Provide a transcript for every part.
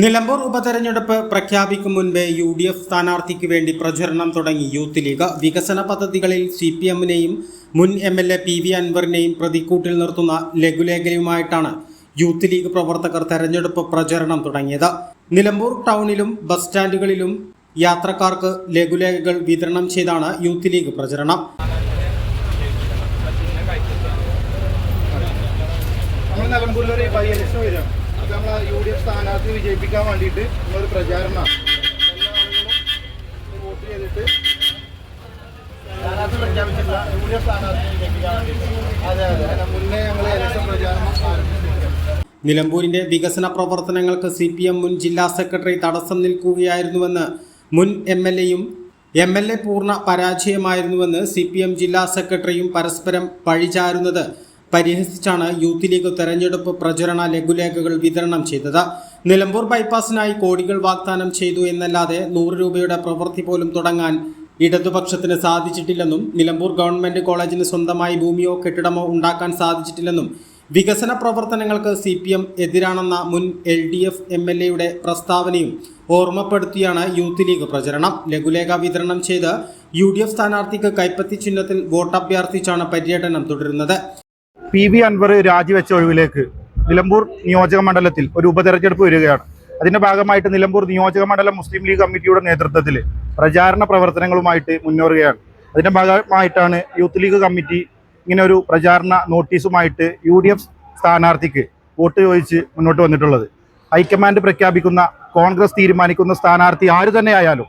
നിലമ്പൂർ ഉപതെരഞ്ഞെടുപ്പ് പ്രഖ്യാപിക്കും മുൻപേ യു ഡി എഫ് സ്ഥാനാർത്ഥിക്ക് വേണ്ടി പ്രചരണം തുടങ്ങി യൂത്ത് ലീഗ്. വികസന പദ്ധതികളിൽ സി പി എമ്മിനെയും മുൻ M L A P V അൻവറിനെയും പ്രതിക്കൂട്ടിൽ നിർത്തുന്ന ലഘുലേഖയുമായിട്ടാണ് യൂത്ത് ലീഗ് പ്രവർത്തകർ തെരഞ്ഞെടുപ്പ് പ്രചരണം തുടങ്ങിയത്. നിലമ്പൂർ ടൗണിലും ബസ് സ്റ്റാൻഡുകളിലും യാത്രക്കാർക്ക് ലഘുലേഖകൾ വിതരണം ചെയ്താണ് യൂത്ത് ലീഗ് പ്രചരണം. അത് നമ്മൾ യു ഡി എഫ് സ്ഥാനാർത്ഥി വിജയിപ്പിക്കാൻ വേണ്ടിയിട്ട് ഒരു പ്രചാരണമാണ് വോട്ട് ചെയ്തിട്ട് സ്ഥാനാർത്ഥി പ്രഖ്യാപിച്ചിട്ടില്ല യു ഡി എഫ് സ്ഥാനാർത്ഥി വിജയിപ്പിക്കാൻ വേണ്ടിയിട്ട്. അതെ അതെ. മുന്നേ ഞങ്ങൾ ഇലക്ഷൻ പ്രചാരണം ആരംഭിച്ചിട്ടുണ്ട് നിലമ്പൂരിന്റെ വികസന പ്രവർത്തനങ്ങൾക്ക് സി പി എം മുൻ ജില്ലാ സെക്രട്ടറി തടസ്സം നിൽക്കുകയായിരുന്നുവെന്ന് മുൻ എം എൽ എയും എം എൽ എ പൂർണ പരാജയമായിരുന്നുവെന്ന് സി പി എം ജില്ലാ സെക്രട്ടറിയും പരസ്പരം പഴിചാരുന്നത് പരിഹസിച്ചാണ് യൂത്ത് ലീഗ് തെരഞ്ഞെടുപ്പ് പ്രചരണ ലഘുലേഖകൾ വിതരണം ചെയ്തത്. നിലമ്പൂർ ബൈപ്പാസിനായി കോടികൾ വാഗ്ദാനം ചെയ്തു എന്നല്ലാതെ നൂറ് രൂപയുടെ പ്രവൃത്തി പോലും തുടങ്ങാൻ ഇടതുപക്ഷത്തിന് സാധിച്ചിട്ടില്ലെന്നും നിലമ്പൂർ ഗവൺമെന്റ് കോളേജിന് സ്വന്തമായി ഭൂമിയോ കെട്ടിടമോ ഉണ്ടാക്കാൻ സാധിച്ചിട്ടില്ലെന്നും വികസന പ്രവർത്തനങ്ങൾക്ക് സി പി എം എതിരാണെന്ന മുൻ L D F M L എയുടെ പ്രസ്താവനയും ഓർമ്മപ്പെടുത്തിയാണ് യൂത്ത് ലീഗ് പ്രചരണം. ലഘുലേഖ വിതരണം ചെയ്ത് യു ഡി എഫ് സ്ഥാനാർത്ഥിക്ക് കൈപ്പത്തി ചിഹ്നത്തിൽ വോട്ടഭ്യർത്ഥിച്ചാണ് പര്യടനം തുടരുന്നത്. പി വി അൻവർ രാജിവെച്ച ഒഴിവിലേക്ക് നിലമ്പൂർ നിയോജക മണ്ഡലത്തിൽ ഒരു ഉപതെരഞ്ഞെടുപ്പ് വരികയാണ്. അതിന്റെ ഭാഗമായിട്ട് നിലമ്പൂർ നിയോജക മണ്ഡലം മുസ്ലിം ലീഗ് കമ്മിറ്റിയുടെ നേതൃത്വത്തിൽ പ്രചാരണ പ്രവർത്തനങ്ങളുമായിട്ട് മുന്നേറുകയാണ്. അതിന്റെ ഭാഗമായിട്ടാണ് യൂത്ത് ലീഗ് കമ്മിറ്റി ഇങ്ങനെ ഒരു പ്രചാരണ നോട്ടീസുമായിട്ട് യു ഡി എഫ് സ്ഥാനാർത്ഥിക്ക് വോട്ട് ചോദിച്ച് മുന്നോട്ട് വന്നിട്ടുള്ളത്. ഹൈക്കമാൻഡ് പ്രഖ്യാപിക്കുന്ന കോൺഗ്രസ് തീരുമാനിക്കുന്ന സ്ഥാനാർത്ഥി ആര് തന്നെയായാലും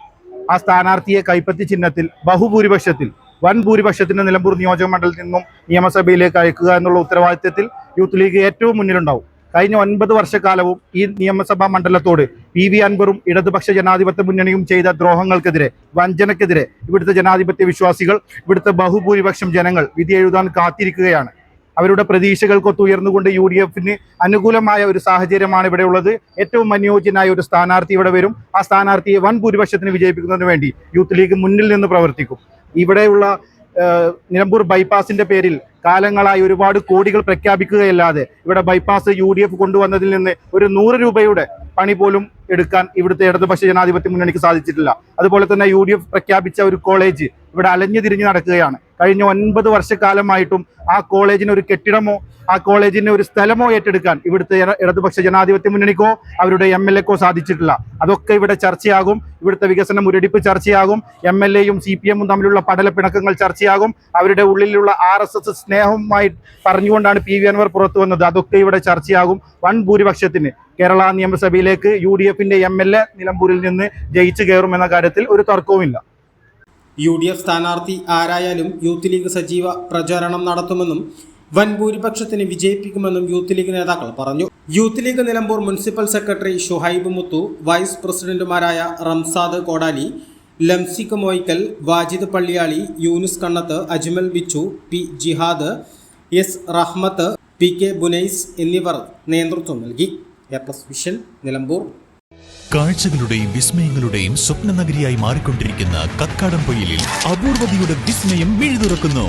ആ സ്ഥാനാർത്ഥിയെ കൈപ്പത്തി ചിഹ്നത്തിൽ ബഹുഭൂരിപക്ഷത്തിൽ വൻ ഭൂരിപക്ഷത്തിന് നിലമ്പൂർ നിയോജക മണ്ഡലത്തിൽ നിന്നും നിയമസഭയിലേക്ക് അയക്കുക എന്നുള്ള ഉത്തരവാദിത്തത്തിൽ യൂത്ത് ലീഗ് ഏറ്റവും മുന്നിലുണ്ടാവും. കഴിഞ്ഞ ഒൻപത് വർഷക്കാലവും ഈ നിയമസഭാ മണ്ഡലത്തോട് പി വി അൻവറും ഇടതുപക്ഷ ജനാധിപത്യ മുന്നണിയും ചെയ്ത ദ്രോഹങ്ങൾക്കെതിരെ വഞ്ചനക്കെതിരെ ഇവിടുത്തെ ജനാധിപത്യ വിശ്വാസികൾ ഇവിടുത്തെ ബഹുഭൂരിപക്ഷം ജനങ്ങൾ വിധി എഴുതാൻ കാത്തിരിക്കുകയാണ്. അവരുടെ പ്രതീക്ഷകൾക്കൊത്ത് ഉയർന്നുകൊണ്ട് യു ഡി എഫിന് അനുകൂലമായ ഒരു സാഹചര്യമാണ് ഇവിടെ ഉള്ളത്. ഏറ്റവും അനുയോജ്യനായ ഒരു സ്ഥാനാർത്ഥി ഇവിടെ വരും. ആ സ്ഥാനാർത്ഥിയെ വൻ ഭൂരിപക്ഷത്തിന് വിജയിപ്പിക്കുന്നതിന് വേണ്ടി യൂത്ത് ലീഗ് മുന്നിൽ നിന്ന് പ്രവർത്തിക്കും. ഇവിടെയുള്ള നിലമ്പൂർ ബൈപ്പാസിന്റെ പേരിൽ കാലങ്ങളായി ഒരുപാട് കോടികൾ പ്രഖ്യാപിക്കുകയല്ലാതെ ഇവിടെ ബൈപ്പാസ് യു ഡി എഫ് കൊണ്ടുവന്നതിൽ നിന്ന് ഒരു നൂറ് രൂപയുടെ പണി പോലും എടുക്കാൻ ഇവിടുത്തെ ഇടതുപക്ഷ ജനാധിപത്യ മുന്നണിക്ക് സാധിച്ചിട്ടില്ല. അതുപോലെ തന്നെ യു പ്രഖ്യാപിച്ച ഒരു കോളേജ് ഇവിടെ അലഞ്ഞു തിരിഞ്ഞു നടക്കുകയാണ്. കഴിഞ്ഞ ഒൻപത് വർഷക്കാലമായിട്ടും ആ കോളേജിന് ഒരു കെട്ടിടമോ ആ കോളേജിന് ഒരു സ്ഥലമോ ഏറ്റെടുക്കാൻ ഇവിടുത്തെ ഇടതുപക്ഷ ജനാധിപത്യ മുന്നണിക്കോ അവരുടെ എം എൽ എക്കോ സാധിച്ചിട്ടില്ല. അതൊക്കെ ഇവിടെ ചർച്ചയാകും. ഇവിടുത്തെ വികസന മുരടിപ്പ് ചർച്ചയാകും. എം എൽ എയും സി പി എമ്മും തമ്മിലുള്ള പടലപ്പിണക്കങ്ങൾ ചർച്ചയാകും. അവരുടെ ഉള്ളിലുള്ള ആർ എസ് എസ് സ്നേഹവുമായി പറഞ്ഞുകൊണ്ടാണ് പി വി അൻവർ പുറത്തു വന്നത്. അതൊക്കെ ഇവിടെ ചർച്ചയാകും വൻ ഭൂരിപക്ഷത്തിന്. കേരള നിയമസഭയിലേക്ക് യു ഡി എഫിന്റെ എം എൽ എ നിലമ്പൂരിൽ നിന്ന് ജയിച്ചു കയറുമെന്ന കാര്യത്തിൽ ഒരു തർക്കവുമില്ല. യു ഡി എഫ് സ്ഥാനാർത്ഥി ആരായാലും യൂത്ത് ലീഗ് സജീവ പ്രചാരണം നടത്തുമെന്നും വൻ ഭൂരിപക്ഷത്തിന് വിജയിപ്പിക്കുമെന്നും യൂത്ത് ലീഗ് നേതാക്കൾ പറഞ്ഞു. Youth league Nilambur municipal secretary Shuhaib Muthu vice പ്രസിഡന്റുമാരായ Ramsad Kodali Lamsik Moykkal Wajid Palliyali Yunus Kannath Ajmal Bichu P Jihad S Rahmath P K Bunais എന്നിവർ നേതൃത്വം നൽകി. A plus vision Nilambur. കാഴ്ചകളുടെയും വിസ്മയങ്ങളുടെയും സ്വപ്ന നഗരിയായി മാറിക്കൊണ്ടിരിക്കുന്ന കക്കാടംപൊയിലിൽ അപൂർവതയുടെ വിസ്മയം മിഴുതുറക്കുന്നു.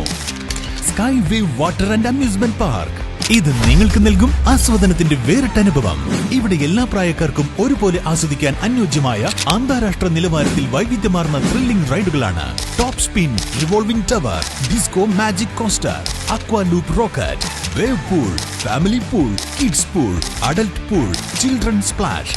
Sky wave water and amusement park ഇത് നിങ്ങൾക്ക് നൽകും ആസ്വാദനത്തിന്റെ വേറിട്ട അനുഭവം. ഇവിടെ എല്ലാ പ്രായക്കാർക്കും ഒരുപോലെ ആസ്വദിക്കാൻ അനുയോജ്യമായ അന്താരാഷ്ട്ര നിലവാരത്തിൽ വൈവിധ്യമാർന്ന thrilling റൈഡുകളാണ് top spin revolving tower disco magic coaster aqua loop rocket wave pool family pool kids pool adult pool children splash